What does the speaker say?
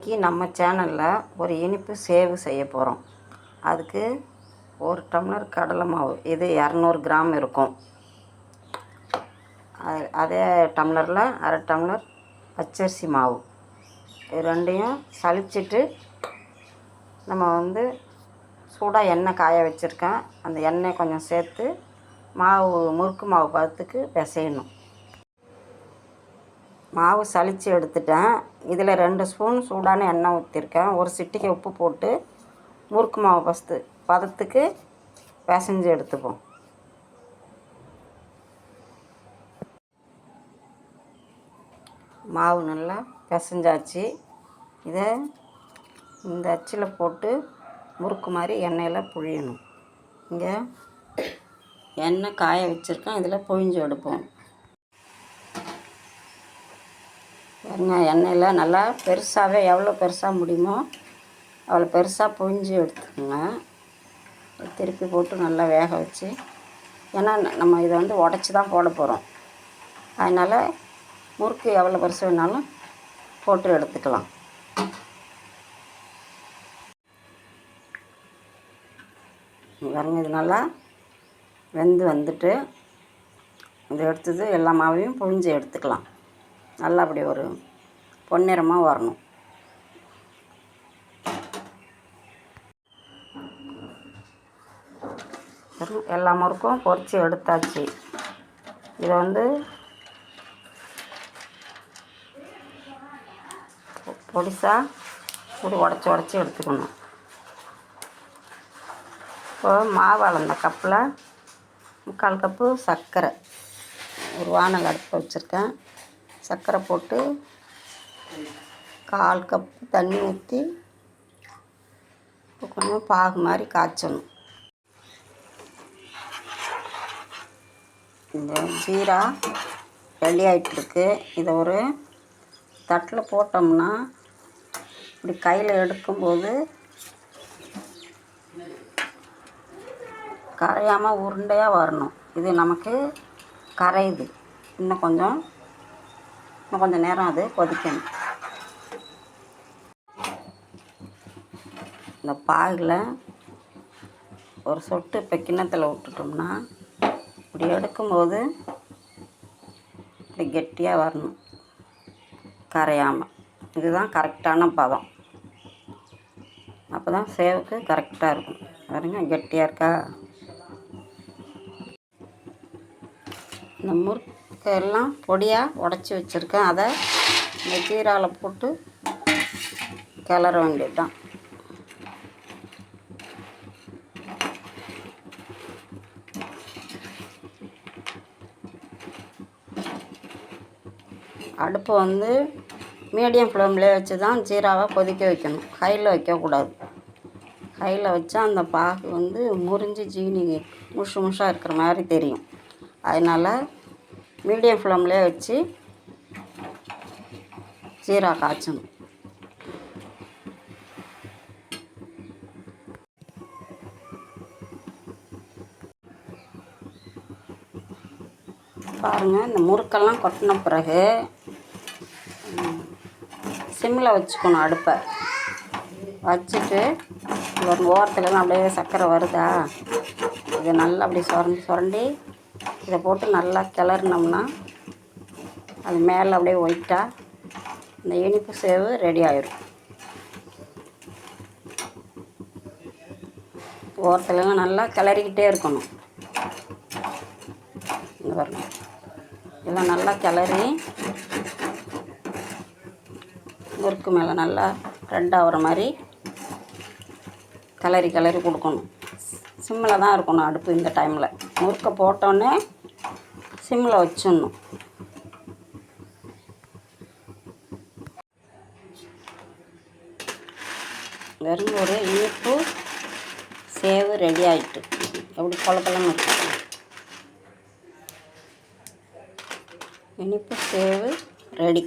இன்றைக்கி நம்ம சேனலில் ஒரு இனிப்பு சேவு செய்ய போகிறோம் அதுக்கு ஒரு டம்ளர் கடலை மாவு இது இரநூறு கிராம் இருக்கும். அது அதே டம்ளரில் அரை டம்ளர் பச்சரிசி மாவு. இது ரெண்டையும் சலிச்சிட்டு நம்ம வந்து சூடாக எண்ணெய் காய வச்சுருக்கேன். அந்த எண்ணெய் கொஞ்சம் சேர்த்து மாவு முறுக்கு மாவு பதத்துக்கு பிசையணும். மாவு சளிச்சு எடுத்துட்டேன். இதில் ரெண்டு ஸ்பூன் சூடான எண்ணெய் ஊற்றிருக்கேன் ஒரு சிட்டிகை உப்பு போட்டு முறுக்கு மாவு பஸ்து பதத்துக்கு பிசைஞ்சு எடுத்துப்போம். மாவு நல்லா பிசைஞ்சாச்சு. இதை இந்த அச்சில் போட்டு முறுக்கு மாதிரி எண்ணெயில் புழியணும். இங்கே எண்ணெய் காய வச்சுருக்கேன். இதில் புழிஞ்சு எடுப்போம். பாருங்க எண்ணெயில் நல்லா பெருசாகவே எவ்வளோ பெருசாக முடியுமோ அவ்வளோ பெருசாக புழிஞ்சு எடுத்துக்கோங்க. திருப்பி போட்டு நல்லா வேக வச்சு ஏன்னா நம்ம இதை வந்து உடச்சி தான் போட போகிறோம் அதனால் முறுக்கு எவ்வளோ பெருசு வேணாலும் போட்டு எடுத்துக்கலாம். பாருங்க இது நல்லா வெந்து வந்துட்டு இதை எடுத்தது எல்லா மாவையும் புழிஞ்சு எடுத்துக்கலாம். நல்லா அப்படி ஒரு பொன்னிறமாக வரணும். எல்லா முறுக்கும் பொறிச்சு எடுத்தாச்சு. இதை வந்து பொடிசாக இப்படி உடச்சி உடச்சி எடுத்துக்கணும். இப்போ மாவு அளந்த கப்பில் முக்கால் கப்பு சர்க்கரை ஒரு வானல் அடுப்பு வச்சுருக்கேன். சர்க்கரை போட்டு கால் கப் தண்ணி ஊற்றி கொஞ்சம் பாகு மாதிரி காய்ச்சணும். இந்த ஜீரா ரெடி ஆகிட்டுருக்கு இதை ஒரு தட்டில் போட்டோம்னா இப்படி கையில் எடுக்கும்போது கரையாமல் உருண்டையாக வரணும். இது நமக்கு கரையுது. இன்னும் கொஞ்சம் இன்னும் கொஞ்சம் நேரம் அது கொதிக்கணும். இந்த பாகில் ஒரு சொட்டு இப்போ கிண்ணத்தில் விட்டுட்டோம்னா இப்படி எடுக்கும்போது இப்படி கெட்டியாக வரணும். கரையாமல் இதுதான் கரெக்டான பதம். அப்போ தான் சேவுக்கு கரெக்டாக இருக்கும். பாருங்க கெட்டியாக இருக்கா? இந்த முறுக்கு எல்லாம் பொடியாக உடச்சி வச்சுருக்கேன். அதை இந்த ஜீராவில் போட்டு கிளற வேண்டியது அடுப்பை அடுப்பு வந்து மீடியம் ஃப்ளேம்லேயே வச்சு தான் ஜீராவை கொதிக்க வைக்கணும். ஹையில் வைக்கக்கூடாது. ஹையில் வச்சா அந்த பாகு வந்து முறிஞ்சு ஜீனி முஷு முஷாக இருக்கிற மாதிரி தெரியும். அதனால் மீடியம் ஃப்ளேம்லேயே வச்சு சீரா காய்ச்சணும். பாருங்கள் இந்த முறுக்கெல்லாம் கொட்டின பிறகு சிம்மில் வச்சுக்கணும் அடுப்பை. வச்சுட்டு ஒரு ஓரத்துலலாம் அப்படியே சர்க்கரை வருதா? இதை நல்லா அப்படி சுரண்டி சுரண்டி இதை போட்டு நல்லா கிளறினோம்னா அது மேலே அப்படியே ஒயிட்டாக இந்த இனிப்பு சேவு ரெடி ஆயிடும் ஓரத்துலலாம் நல்லா கிளறிக்கிட்டே இருக்கணும். இங்கே வரணும் இதெல்லாம் நல்லா கிளறி முறுக்கு மேலே நல்லா ரெட் ஆகிற மாதிரி கிளறி கிளறி கொடுக்கணும். சிம்மில் தான் இருக்கணும் அடுப்பு இந்த டைமில் முறுக்கை போட்டோன்னே சிம்மில் வச்சிடணும். வெறும் ஒரு இனிப்பு சேவு ரெடி ஆகிட்டு எப்படி குழப்பெல்லாம் இருக்கு இனிப்பு சேவு ரெடி